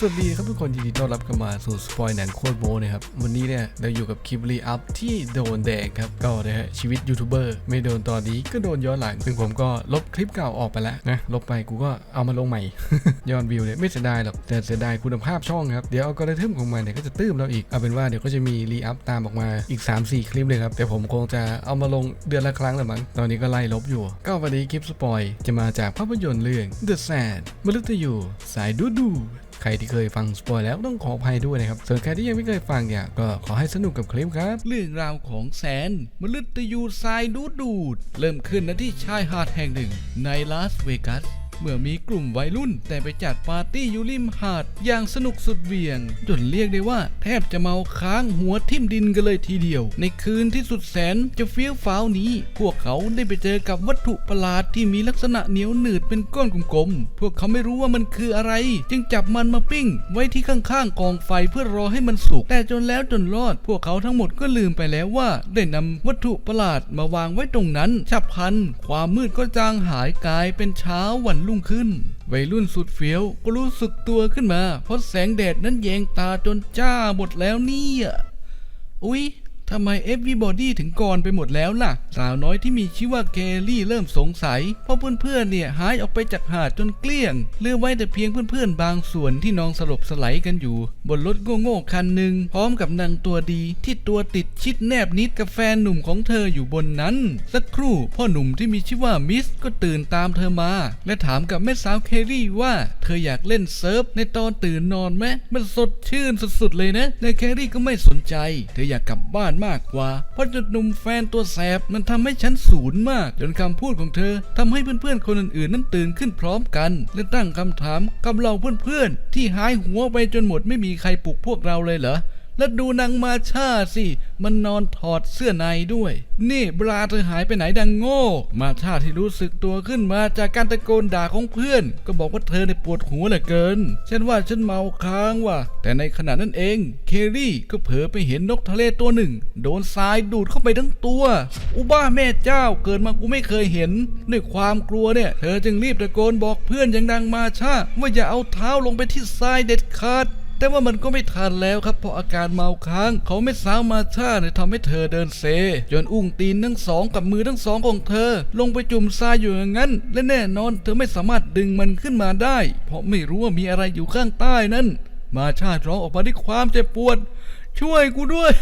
สวัสดีครับทุกคนยินดีต้อนรับกลับมาสู่สปอยหนังโคตรโบนะครับ วันนี้เนี่ยเราอยู่กับคลิปรีอัพที่โดนแดงครับ ก็นะฮะชีวิตยูทูบเบอร์ไม่โดนตอนนี้ก็โดนย้อนหลัง ซึ่งผมก็ลบคลิปเก่าออกไปแล้วนะ ลบไปกูก็เอามาลงใหม่ ยอดวิวเนี่ยไม่เสียดายหรอก แต่เสียดายคุณภาพช่องครับ เดี๋ยวเอากริทึมของมันเนี่ยก็จะตื้มเราอีก เอาเป็นว่าเดี๋ยวก็จะมีรีอัพตามออกมาอีก 3-4 คลิปเลยครับ แต่ผมคงจะเอามาลงเดือนละครั้งละมั้ง ตอนนี้ก็ไล่ลบอยู่ ก็วันนี้คลิปสปอยจะมาจากภาพยนตร์เรื่อง The Sand มฤตยูสายดูดู ใครที่เคยฟังสปอยแล้วต้องขออภัยด้วยนะครับ ส่วนใครที่ยังไม่เคยฟังเนี่ยก็ขอให้สนุกกับคลิปครับ เรื่องราวของแสนมฤตยูทรายดูดดูด เริ่มขึ้นณที่ชายหาดแห่งหนึ่งในลาสเวกัส เมื่อมีกลุ่มวัยรุ่นแต่ไปจัดปาร์ตี้อยู่ริมหาด อย่างสนุกสุดเวียง จนเรียกได้ว่าแทบจะเมาค้างหัวทิ่มดินกันเลยทีเดียว ในคืนที่สุดแสนจะเฟี้ยวฟ้าวนี้ พวกเขาได้ไปเจอกับวัตถุประหลาดที่มีลักษณะเหนียวหนืดเป็นก้อนกลมๆ พวกเขาไม่รู้ว่ามันคืออะไร จึงจับมันมาปิ้ง ไว้ที่ข้างๆกองไฟเพื่อรอให้มันสุก แต่จนแล้วจนรอด พวกเขาทั้งหมดก็ลืมไปแล้วว่า ได้นำวัตถุประหลาดมาวางไว้ตรงนั้น ฉับพลัน ความมืดก็จางหายกลายเป็นเช้าวันรุ่งขึ้น วัยรุ่นสุดเฟี้ยวก็รู้สึกตัวขึ้นมา เพราะแสงแดดนั้นแยงตาจนจ้าหมดแล้วเนี่ย อุ๊ย ทำไม everybody ถึงก่อนไปหมดแล้วล่ะ สาวน้อยที่มีชื่อว่าแกลี่เริ่มสงสัย เพราะเพื่อนๆเนี่ยหายออกไปจากหาดจนเกลี้ยงเหลือไว้แต่เพียงเพื่อนๆ บางส่วนที่นองสลบสไลด์กันอยู่ บนรถโง่ๆคันหนึ่งพร้อมกับนางตัวดีที่ตัวติดชิดแนบนิดกับแฟนหนุ่มของเธออยู่บนนั้น สักครู่พ่อหนุ่มที่มีชื่อว่ามิสก็ตื่นตามเธอมา และถามกับแม่สาวเคลลี่ว่า เธออยากเล่นเซิร์ฟในตอนตื่นนอนไหมมันสดชื่นสุดๆเลยนะแต่เคลลี่ก็ไม่สนใจ เธออยากกลับบ้านมากกว่า เพราะจุดหนุ่มแฟนตัวแสบมันทำให้ฉันสูญมาก จนคำพูดของเธอทำให้เพื่อนๆคนอื่นๆ นั้นตื่นขึ้นพร้อมกัน และตั้งคำถามกับเราเพื่อนๆที่หายหัวไปจนหมดไม่มีใครปลุกพวกเราเลยเหรอ แล้วดูนางมาชาสิ มันนอนถอดเสื้อในด้วย นี่บราเธอหายไปไหนดังโง่ มาชาที่รู้สึกตัวขึ้นมาจากการตะโกนด่าของเพื่อน ก็บอกว่าเธอในปวดหัวเหลือเกิน ฉันว่าฉันเมาค้างว่ะ แต่ในขณะนั้นเอง เคลลี่ก็เผลอไปเห็นนกทะเลตัวหนึ่ง โดนทรายดูดเข้าไปทั้งตัว อุบ้าแม่เจ้าเกิดมากูไม่เคยเห็น ด้วยความกลัวเนี่ย เธอจึงรีบตะโกนบอกเพื่อนอย่างดังมาชาว่าอย่าเอาเท้าลงไปที่ทรายเด็ดขาด แต่ว่ามันก็ไม่ทันแล้วครับเพราะอาการเมาค้างเขาไม่สาวมาชาเนี่ยทำให้เธอเดินเซจนอุ้งตีนทั้งสองกับมือทั้งสองของเธอ ลงไปจุ่มทรายอยู่อย่างนั้น และแน่นอนเธอไม่สามารถดึงมันขึ้นมาได้ เพราะไม่รู้ว่ามีอะไรอยู่ข้างใต้นั้น มาชาร้องออกมาด้วยความเจ็บปวด ช่วยกูด้วย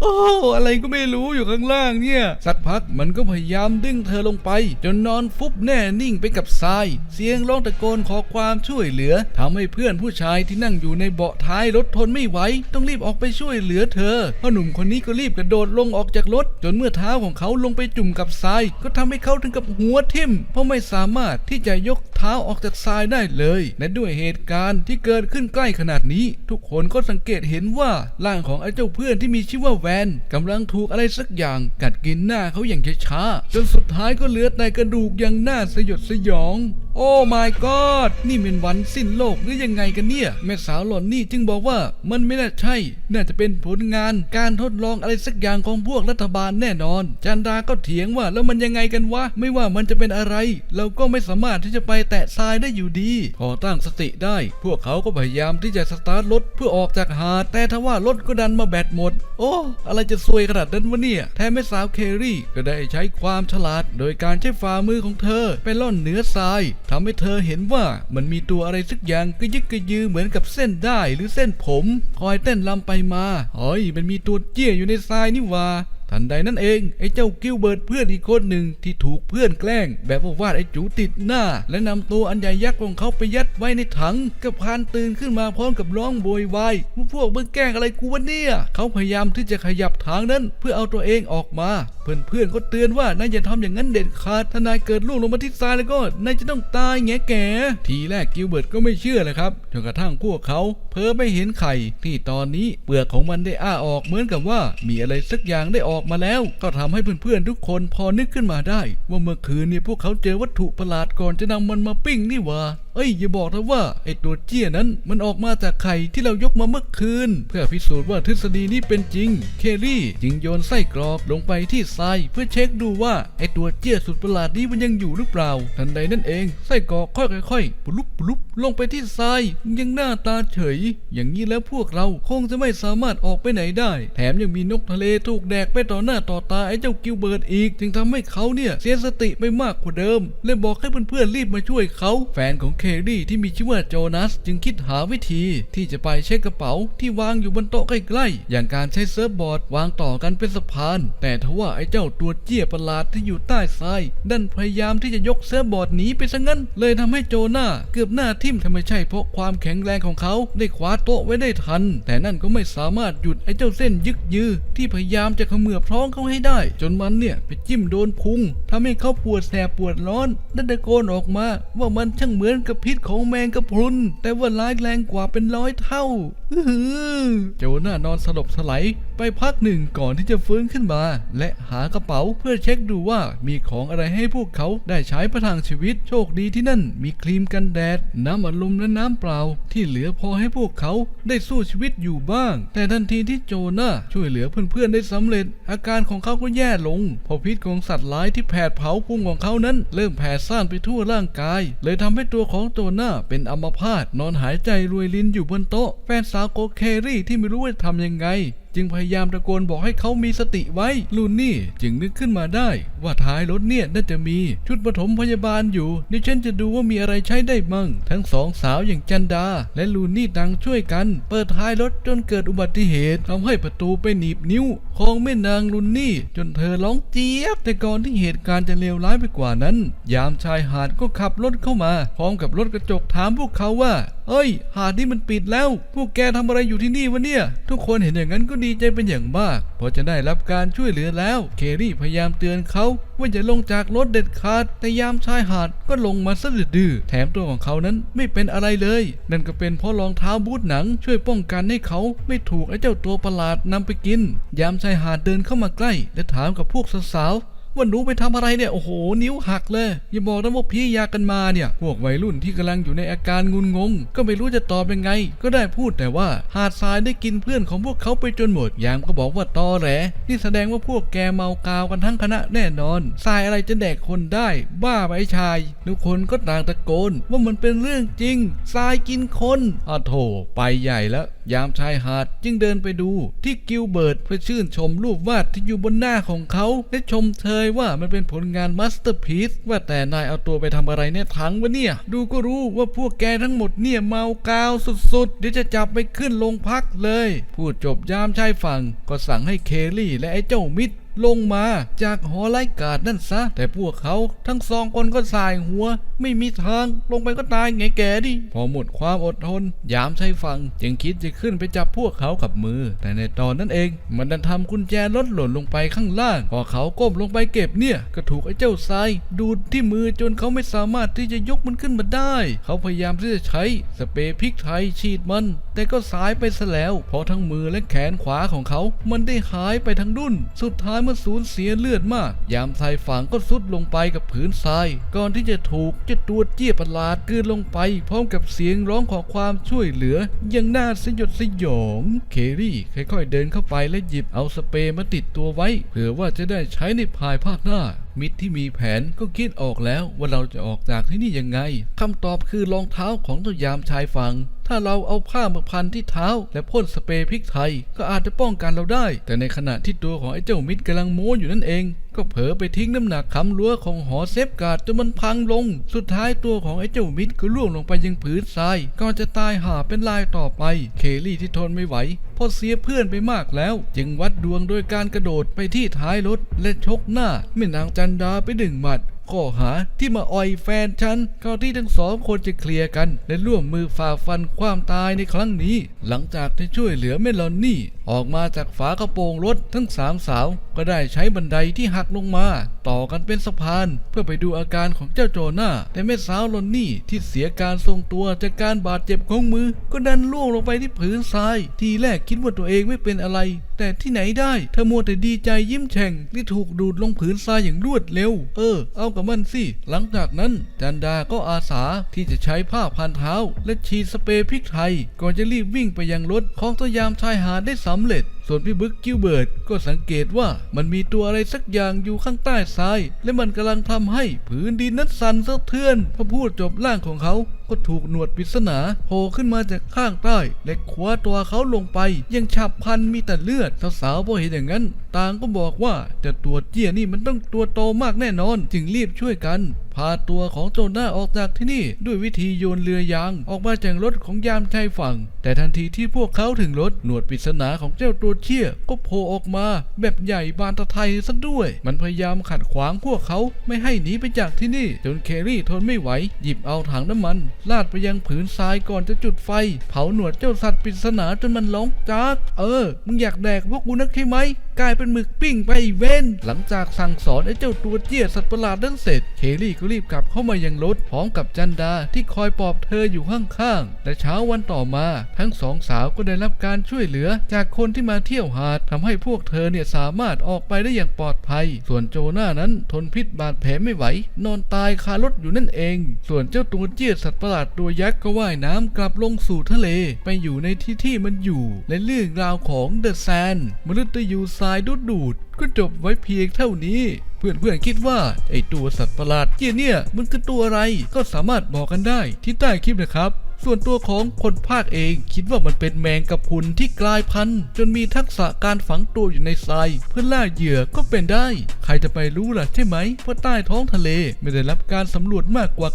โอ้อะไรก็ไม่รู้อยู่ข้างล่างเนี่ย สักพักมันก็พยายามดึงเธอลงไป จนนอนฟุบแน่นิ่งไปกับทราย เสียงร้องตะโกนขอความช่วยเหลือทำให้เพื่อนผู้ชายที่นั่งอยู่ในเบาะท้ายรถทนไม่ไหวต้องรีบออกไปช่วยเหลือเธอพ่อหนุ่มคนนี้ก็รีบกระโดดลงออกจากรถ จนเมื่อเท้าของเขาลงไปจุ่มกับทราย ก็ทำให้เขาถึงกับหัวทิ่ม เพราะไม่สามารถที่จะยกเท้าออกจากทรายได้เลยและด้วยเหตุการณ์ที่เกิดขึ้นใกล้ขนาดนี้ ทุกคนก็สังเกตเห็นว่าร่างของไอ้เจ้าเพื่อนที่มีชื่อว่าแวนกำลังถูกอะไรสักอย่างกัดกินหน้าเขาอย่างช้าๆจนสุดท้ายก็เหลือแต่กระดูกอย่างน่าสยดสยอง โอ้ my god นี่เป็นวันสิ้นโลกหรือยังไงกันเนี่ย แม่สาวหล่อนนี่จึงบอกว่ามันไม่น่าใช่ น่าจะเป็นผลงานการทดลองอะไรสักอย่างของพวกรัฐบาลแน่นอน จันดาก็เถียงว่าแล้วมันยังไงกันวะ ไม่ว่ามันจะเป็นอะไร เราก็ไม่สามารถที่จะไปแตะทรายได้อยู่ดี พอตั้งสติได้ พวกเขาก็พยายามที่จะสตาร์ทรถเพื่อออกจากหาดแต่ทว่ารถก็ดันมาแบตหมด โอ้ อะไรจะซวยขนาดนั้นวะเนี่ยแทนแม่สาวเคลลี่ก็ได้ใช้ความฉลาด โดยการใช้ฝ่ามือของเธอไปล่อนเนื้อทรายทำให้เธอเห็นว่ามันมีตัวอะไรสักอย่างกระยึกกระยือเหมือนกับเส้นได้หรือเส้นผม คอยเต้นลำไปมาเฮ้ยมันมีตัวเจี้ยอยู่ในทรายนี่ว่า ทันใดนั้นเองไอ้เจ้ากิลเบิร์ตเพื่อนอีกคนหนึ่งที่ถูกเพื่อนแกล้ง แบบว่าวาดไอ้จูติดหน้า และนำตัวอันใหญ่ยักษ์ของเขาไปยัดไว้ในถังก็พานตื่นขึ้นมาพร้อมกับร้องโวยวายว่าพวกมึงแกล้งอะไรกูวะเนี่ย เขาพยายามที่จะขยับทางนั้น เพื่อเอาตัวเองออกมา เพื่อนๆก็เตือนว่านายอย่าทำอย่างนั้นเด็ดขาดถ้านายเกิดล่วงลงมาที่ทรายแล้วก็นายจะต้องตายแง่แก่ทีแรกกิลเบิร์ตก็ไม่เชื่อเลยครับจนกระทั่งพวกเขาเพ้อไม่เห็นไข่ที่ตอนนี้เปลือกของมันได้อ้าออกเหมือนกับว่ามีอะไรสักอย่างได้ออกอกมาแล้ว ก็ทำให้เพื่อนๆทุกคนพอนึกขึ้นมาได้ ว่าเมื่อคืนเนี่ยพวกเขาเจอวัตถุประหลาดก่อนจะนำมันมาปิ้งนี่ว่า เอ้ยอย่าบอกนะว่าไอ้ตัวเจี้ยนั้น มันออกมาจากไข่ที่เรายกมาเมื่อคืน เพื่อพิสูจน์ว่าทฤษฎีนี้เป็นจริง เคลี่จึงโยนไส้กรอกลงไปที่ทราย เพื่อเช็คดูว่าไอ้ตัวเจี้ยสุดประหลาดนี้มันยังอยู่หรือเปล่า ทันใดนั่นเองไส้กรอกค่อยๆปลุบปลุบลงไปที่ทราย ยังหน้าตาเฉย อย่างนี้แล้วพวกเราคงจะไม่สามารถออกไปไหนได้ แถมยังมีนกทะเลถูกแดกไปต่อหน้าต่อตาไอ้เจ้ากิวเบิร์ตอีก จึงทำให้เขาเนี่ยเสียสติไปมากกว่าเดิมและบอกให้เพื่อนๆรีบมาช่วยเขา แฟนของเคลลี่ที่มีชื่อว่าโจนัสจึงคิดหาวิธี ที่จะไปเช็คกระเป๋าที่วางอยู่บนโต๊ะใกล้ๆอย่างการใช้เซิร์ฟบอร์ดวางต่อกันเป็นสะพาน แต่ทว่าไอ้เจ้าตัวเจี้ยประหลาดที่อยู่ใต้ทรายดันพยายามที่จะยกเซิร์ฟบอร์ดหนีไปซะงั้น เลยทำให้โจนาเกือบหน้าทิ่มทำไมใช่เพราะความแข็งแรงของเขาได้คว้าโต๊ะไว้ได้ทัน แต่นั่นก็ไม่สามารถหยุดไอ้เจ้าเส้นยึกยือที่พยายามจะเขมือบท้องเขาให้ได้ จนมันเนี่ยไปจิ้มโดนพุงทำให้เขาปวดแสบปวดร้อนและตะโกนออกมา ว่ามันช่างเหมือนกับพิษของแมงกะพรุน แต่ว่าร้ายแรงกว่าเป็นร้อยเท่าอื้อหือโจน่านอนสลบสไลด์ไปพักหนึ่งก่อนที่จะฟื้นขึ้นมา และหากระเป๋าเพื่อเช็คดูว่ามีของอะไรให้พวกเขาได้ใช้ประทังชีวิตโชคดีที่นั่น มีครีมกันแดด น้ำอัดลมและน้ำเปล่า ที่เหลือพอให้พวกเขาได้สู้ชีวิตอยู่บ้าง แต่ทันทีที่โจนาช่วยเหลือเพื่อนๆได้สำเร็จอาการของเขาก็แย่ลงเพอพิษของสัตว์ร้ายที่แผดเผาพุงของเขานั้น เริ่มแผ่ซ่านไปทั่วร่างกาย เลยทำให้ตัวของโจนาเป็นอัมพาตนอนหายใจรวยลินอยู่บนโต๊ะ แฟนสาวโกเครี่ที่ไม่รู้ว่าทำยังไง จึงพยายามตะโกนบอกให้เขามีสติไว้ลูนี่จึงนึกขึ้นมาได้ ว่าท้ายรถเนี่ยน่าจะมีชุดปฐมพยาบาลอยู่ดี๋ยวฉันจะดูว่ามีอะไรใช้ได้มั่ง ทั้งสองสาวอย่างจันดา และลูนี่ดังช่วยกัน เปิดท้ายรถจนเกิดอุบัติเหตุทำให้ประตูไปหนีบนิ้ว ของแม่นางลุนนี่ จนเธอร้องเจี๊ยบ แต่ก่อนที่เหตุการณ์จะเลวร้ายไปกว่านั้น ยามชายหาดก็ขับรถเข้ามา พร้อมกับรถกระจกถามพวกเขาว่า เอ้ย หาดนี่มันปิดแล้ว พวกแกทำอะไรอยู่ที่นี่วะเนี่ย ทุกคนเห็นอย่างนั้นก็ดีใจเป็นอย่างมากเพราะจะได้รับการช่วยเหลือแล้ว เครี่พยายามเตือนเขาว่าอย่าลงจากรถเด็ดขาดแต่ยามชายหาดก็ลงมาสะดุดดื้อแถมตัวของเขานั้นไม่เป็นอะไรเลย นั่นก็เป็นเพราะรองเท้าบูทหนัง ช่วยป้องกันให้เขาไม่ถูกไอ้เจ้าตัวประหลาดนำไปกิน ยามชายหาดเดินเข้ามาใกล้ และถามกับพวกสาว ว่าหนูไปทำอะไรเนี่ยโอ้โห นิ้วหักเลย อย่าบอกนะว่าพี่ยากันมาเนี่ย พวกวัยรุ่นที่กำลังอยู่ในอาการงุนงง ก็ไม่รู้จะตอบยังไง ก็ได้พูดแต่ว่าหาดทรายได้กินเพื่อนของพวกเขาไปจนหมดยามก็บอกว่าตอแหลนี่แสดงว่าพวกแกเมากาวกันทั้งคณะแน่นอนทรายอะไรจะแดกคนได้ บ้าไปชายทุกคนก็ต่างตะโกน ว่ามันเป็นเรื่องจริงทรายกินคนอะโถไปใหญ่แล้วยามชายหาดจึงเดินไปดู ที่กิลเบิร์ตเพื่อชื่นชมรูปวาดที่อยู่บนหน้าของเขาและชมเยว่ามันเป็นผลงานมาสเตอร์พีซว่าแต่นายเอาตัวไปทำอะไรเนี่ยถังวะเนี่ย ดูก็รู้ว่าพวกแกทั้งหมดเนี่ยเมากาวสุดๆ เดี๋ยวจะจับไปขึ้นโรงพักเลย พูดจบยามชายฝั่งก็สั่งให้เคลลี่และไอ้เจ้ามิด ลงมาจากหอไล่กาดนั่นซะ แต่พวกเขาทั้งสองคนก็สายหัว ไม่มีทางลงไปก็ตายไงแกดิ พอหมดความอดทน ยามใช้ฟัง จึงคิดจะขึ้นไปจับพวกเขากับมือ แต่ในตอนนั้นเอง มันดันทำกุญแจรถหล่นลงไปข้างล่าง พอเขาก้มลงไปเก็บเนี่ย ก็ถูกไอ้เจ้าทราย ดูดที่มือจนเขาไม่สามารถที่จะยกมันขึ้นมาได้ เขาพยายามที่จะใช้สเปรย์พริกไทยฉีดมัน แต่ก็สายไปซะแล้ว เพราะทั้งมือและแขนขวาของเขา มันได้หายไปทั้งดุนสุดท้ายมื่อสูญเสียเลือดมาก ยามทรายฝังก็ซุดลงไปกับผืนทราย ก่อนที่จะถูกเจะตัวเจี๊ยประหลาดกลืนลงไป พร้อมกับเสียงร้องขอความช่วยเหลืออยังน่าสยดสยอง เครี่ค่อยๆเดินเข้าไปและหยิบเอาสเปรย์มาติดตัวไว้ เผื่อว่าจะได้ใช้ในภายภาคหน้า มิตรที่มีแผนก็คิดออกแล้วว่าเราจะออกจากที่นี่ยังไงคำตอบคือรองเท้าของตัวยามชายฝั่งถ้าเราเอาผ้ามาพันที่เท้า และพ่นสเปรย์พริกไทย ก็อาจจะป้องกันเราได้ แต่ในขณะที่ตัวของไอ้เจ้ามิตรกำลังโม้อยู่นั่นเอง ก็เผลอไปทิ้งน้ำหนักคำรั้วของหอเซฟการ์ดจนมันพังลง สุดท้ายตัวของไอ้เจ้ามิตรก็ล่วงลงไปยังผืนทรายก่อนจะตายหาเป็นลายต่อไป เคลลี่ที่ทนไม่ไหว เพอเสียเพื่อนไปมากแล้ว จึงวัดดวงโดยการกระโดดไปที่ท้ายรถและชกหน้าแม่นางจันดาไปหนึ่งหมัดข้อหาที่มาอ่อยแฟนฉันก่อนที่ทั้งสองคนจะเคลียร์กัน และร่วมมือฝ่าฟันความตายในครั้งนี้ หลังจากที่ช่วยเหลือเมลอนนี่ออกมาจากฝากระโปรงรถทั้งสามสาวก็ได้ใช้บันไดที่หักลงมา ต่อกันเป็นสะพานเพื่อไปดูอาการของเจ้าโจนาแต่แม่สาวลอนนี่ที่เสียการทรงตัวจากการบาดเจ็บของมือ ก็ดันล่วงลงไปที่พื้นทราย ทีแรกคิดว่าตัวเองไม่เป็นอะไร แต่ที่ไหนได้เธอมัวแต่ดีใจยิ้มแฉ่งที่ถูกดูดลงผืนทรายอย่างรวดเร็ว เออ เอากับมันสิหลังจากนั้น จันดาก็อาสาที่จะใช้ผ้าพันเท้า และฉีดสเปรย์พริกไทยก่อนจะรีบวิ่งไปยังรถของตัวยามชายหาดได้สำำเร็จส่วนพี่บึกกิวเบิร์ตก็สังเกตว่ามันมีตัวอะไรสักอย่างอยู่ข้างใต้ทราย และมันกำลังทำให้ผืนดินนั้นสั่นสะเทือนพอพูดจบร่างของเขาก็ถูกหนวดปริศนาโผล่ขึ้นมาจากข้างใต้ และคว้าตัวเขาลงไป ยังฉับพันมีแต่เลือดสาวๆพอเห็นอย่างนั้น ต่างก็บอกว่าแต่ตัวเจี้ยนี่มันต้องตัวโตมากแน่นอน จึงรีบช่วยกัน พาตัวของโจนาออกจากที่นี่ ด้วยวิธีโยนเรือยาง ออกมาจากรถของยามชายฝั่ง แต่ทันทีที่พวกเขาถึงรถหนวดปริศนาของเจ้าตัวเชี่ยก็โผล่ออกมาแบบใหญ่บานตะไทยซะด้วย มันพยายามขัดขวางพวกเขาไม่ให้หนีไปจากที่นี่ จนเครี่ทนไม่ไหว หยิบเอาถังน้ำมันลาดไปยังผืนทรายก่อนจะจุดไฟ เผาหนวดเจ้าสัตว์ปริศนาจนมันร้องจาก เออ มึงอยากแดกพวกกูนักใช่ไหมกลายเป็นหมึกปิ้งไปเว้น หลังจากสั่งสอนไอ้เจ้าตัวเจี้ยสัตว์ประหลาดนั้นเสร็จ เคลลี่ก็รีบกลับเข้ามายังรถพร้อมกับจันดาที่คอยปลอบเธออยู่ข้างๆและเช้าวันต่อมา ทั้งสองสาวก็ได้รับการช่วยเหลือจากคนที่มาเที่ยวหาดทำให้พวกเธอเนี่ยสามารถออกไปได้อย่างปลอดภัย ส่วนโจนานั้นทนพิษบาดแผลไม่ไหว นอนตายคารถอยู่นั่นเอง ส่วนเจ้าตัวเจี้ยสัตว์ประหลาดตัวยักษ์ก็ว่ายน้ำกลับลงสู่ทะเล ไปอยู่ในที่ที่มันอยู่ และเรื่องราวของเดอะแซนมฤตยูทรายดูดดูดก็จบไว้เพียงเท่านี้ เพื่อนๆคิดว่าไอตัวสัตว์ประหลาดเกี้ยเนี่ยมันคือตัวอะไรก็สามารถบอกกันได้ที่ใต้คลิปนะครับส่วนตัวของคนภาคเองคิดว่ามันเป็นแมงกะพรุนที่กลายพันธุ์ จนมีทักษะการฝังตัวอยู่ในทรายเพื่อล่าเหยื่อก็เป็นได้ ใครจะไปรู้ล่ะใช่ไหมว่าใต้ท้องทะเลไม่ได้รับการสำรวจมากกว่า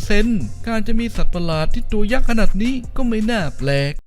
90%การจะมีสัตว์ประหลาดที่ตัวยักษ์ขนาดนี้ก็ไม่น่าแปลก